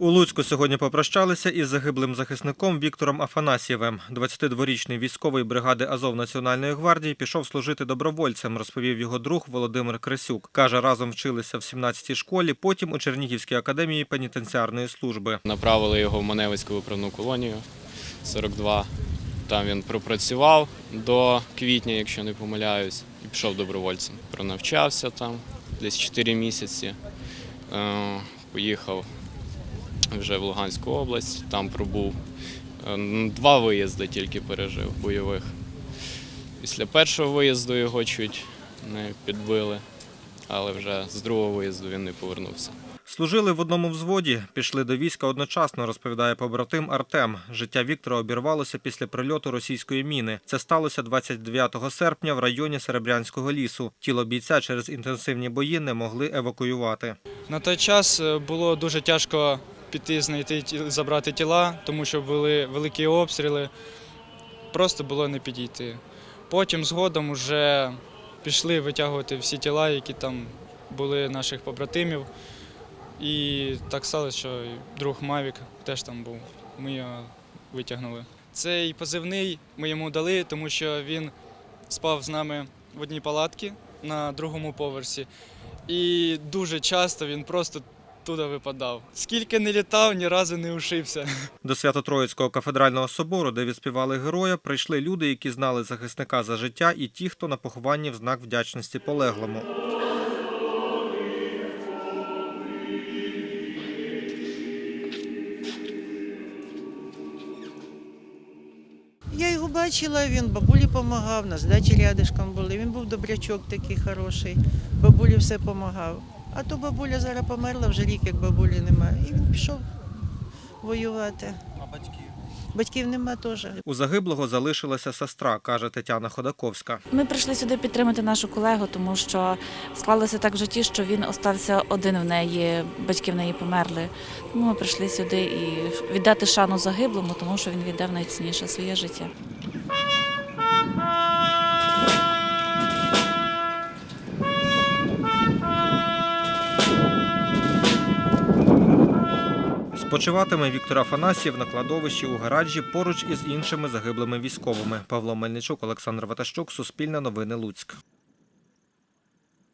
У Луцьку сьогодні попрощалися із загиблим захисником Віктором Афанасьєвим. 22-річний військовий бригади Азов Національної гвардії пішов служити добровольцем, розповів його друг Володимир Крисюк. Каже, разом вчилися в 17-й школі, потім у Чернігівській академії пенітенціарної служби. Направили його в Маневицьку виправну колонію 42. Там він пропрацював до квітня, якщо не помиляюсь, і пішов добровольцем. Пронавчався там десь 4 місяці. Е, Поїхав вже в Луганську область, там пробув. Е, Два виїзди тільки пережив бойових. Після першого виїзду його чуть не підбили, але вже з другого виїзду він не повернувся. Служили в одному взводі, пішли до війська одночасно, розповідає побратим Артем. Життя Віктора обірвалося після прильоту російської міни. Це сталося 29 серпня в районі Серебрянського лісу. Тіло бійця через інтенсивні бої не могли евакуювати. На той час е, було дуже тяжко піти знайти забрати тіла, тому що були великі обстріли. Просто було не підійти. Потім згодом вже пішли витягувати всі тіла, які там були наших побратимів. І так сталося, що друг Мавік теж там був. Ми його витягнули. Цей позивний ми йому дали, тому що він спав з нами в одній палатці на другому поверсі. І дуже часто він просто туди випадав. Скільки не літав, ні разу не ушився. До Свято-Троїцького кафедрального собору, де відспівали героя, прийшли люди, які знали захисника за життя, і ті, хто на похованні в знак вдячності полеглому. Я його бачила, він бабулі допомагав, на здачі рядишком були. Він був добрячок такий хороший, бабулі все допомагав. А то бабуля зараз померла, вже рік, як бабулі немає. І він пішов воювати. А батьків? Батьків нема теж. У загиблого залишилася сестра, каже Тетяна Ходаковська. Ми прийшли сюди підтримати нашу колегу, тому що склалося так в житті, що він остався один в неї, батьки в неї померли. Тому ми прийшли сюди і віддати шану загиблому, тому що він віддав найцінніше своє життя. Спочиватиме Віктор Афанасьєв на кладовищі у гаражі поруч із іншими загиблими військовими. Павло Мельничук, Олександр Ватащук, Суспільне новини Луцьк.